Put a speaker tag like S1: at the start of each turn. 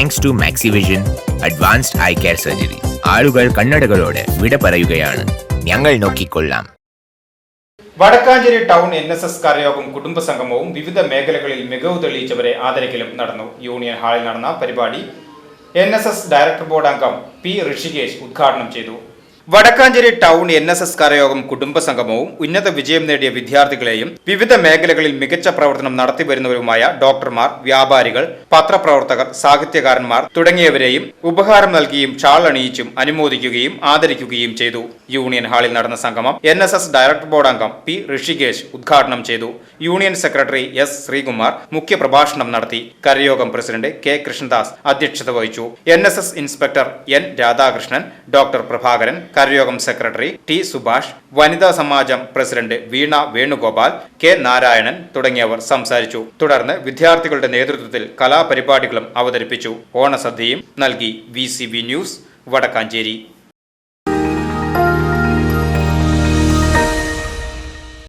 S1: Thanks to Maxivision advanced eye care surgery ആളുകൾ കണ്ണടകളോട് വിട പറയുകയാണ്. ഞങ്ങൾ നോക്കിക്കൊള്ളാം.
S2: Vadakkanchery town N S S കരയോഗം കുടുംബസംഗമവും വിവിധ മേഖലകളിൽ മികവ് തെളിയിച്ചവരെ ആദരിക്കലും നടന്നു. യൂണിയൻ ഹാളിൽ നടന്ന പരിപാടി എൻ ഡയറക്ടർ ബോർഡ് അംഗം പി ഋഷികേശ് ഉദ്ഘാടനം ചെയ്തു. Vadakkanchery town N S S കരയോഗം കുടുംബസംഗമവും ഉന്നത വിജയം നേടിയ വിദ്യാർത്ഥികളെയും വിവിധ മേഖലകളിൽ മികച്ച പ്രവർത്തനം നടത്തിവരുന്നവരുമായ ഡോക്ടർമാർ വ്യാപാരികൾ പത്രപ്രവർത്തകർ സാഹിത്യകാരന്മാർ തുടങ്ങിയവരെയും ഉപഹാരം നൽകിയും ഷാൾ അണിയിച്ചും അനുമോദിക്കുകയും ആദരിക്കുകയും ചെയ്തു. യൂണിയൻ ഹാളിൽ നടന്ന സംഗമം N S S director board അംഗം പി ഋഷികേശ് ഉദ്ഘാടനം ചെയ്തു. യൂണിയൻ സെക്രട്ടറി എസ് ശ്രീകുമാർ മുഖ്യപ്രഭാഷണം നടത്തി. കരയോഗം പ്രസിഡന്റ് കെ കൃഷ്ണദാസ് അധ്യക്ഷത വഹിച്ചു. N inspector N Radhakrishnan doctor Prabhakaran കരയോഗം secretary T Subhash വനിതാ സമാജം പ്രസിഡന്റ് വീണ വേണുഗോപാൽ കെ നാരായണൻ തുടങ്ങിയവർ സംസാരിച്ചു. തുടർന്ന് വിദ്യാർത്ഥികളുടെ നേതൃത്വത്തിൽ കലാപരിപാടികളും അവതരിപ്പിച്ചു. ഓണസദ്യയും നൽകി വി ന്യൂസ് വടക്കാഞ്ചേരി.